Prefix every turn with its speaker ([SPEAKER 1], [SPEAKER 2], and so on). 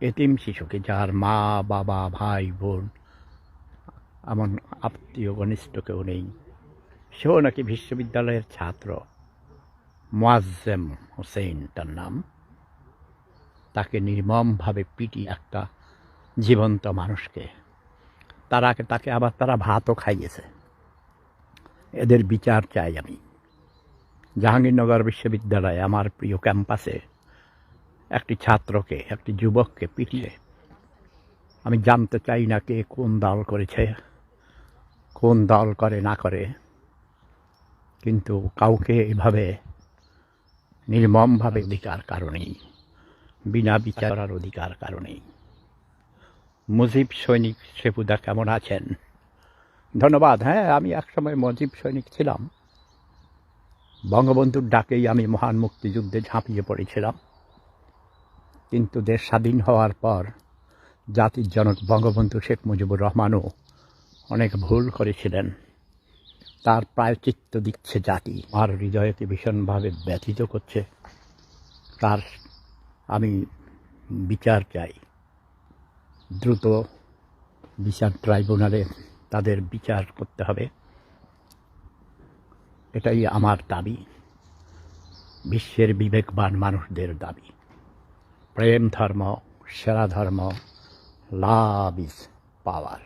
[SPEAKER 1] এতিম শিশুকে, যার মা, বাবা, ভাই, বোন, এমন আত্মীয়, ঘনিষ্ঠ কেউ নেই। সেও নাকি বিশ্ববিদ্যালয়ের ছাত্র। মোয়াজ্জেম হোসেন তার নাম। তাকে নির্মমভাবে পিটি একটা জীবন্ত মানুষকে। তারা তাকে আবার তারা ভাতও খাইয়েছে। এদের বিচার চাই আমি। জাহাঙ্গীরনগর বিশ্ববিদ্যালয়ে, আমার প্রিয় ক্যাম্পাসে একটি ছাত্রকে, একটি যুবককে পিটিয়ে আমি জানতে চাই না কে কোন দল করেছে, কোন দল করে না করে। কিন্তু কাউকে এভাবে নির্মমভাবে অধিকার কারণেই, বিনা বিচার করার অধিকার কারণেই। মুজিব সৈনিক শেপুদা কেমন আছেন? ধন্যবাদ হ্যাঁ আমি একসময় মুজিব সৈনিক ছিলাম। বঙ্গবন্ধুর ডাকেই আমি মহান মুক্তিযুদ্ধে ঝাঁপিয়ে পড়েছিলাম। কিন্তু দেশ স্বাধীন হওয়ার পর জাতির জনক বঙ্গবন্ধু শেখ মুজিবুর রহমানও অনেক ভুল করেছিলেন। তার প্রায়চিত্ত দিচ্ছে জাতি। আর হৃদয়কে ভীষণভাবে ব্যথিত করছে। তার আমি বিচার চাই। দ্রুত বিচার ট্রাইব্যুনালে তাদের বিচার করতে হবে। এটাই আমার দাবি। বিশ্বের বিবেকবান মানুষদের দাবি। প্রেম ধর্ম সেরা ধর্ম লাভ ইজ পাওয়ার।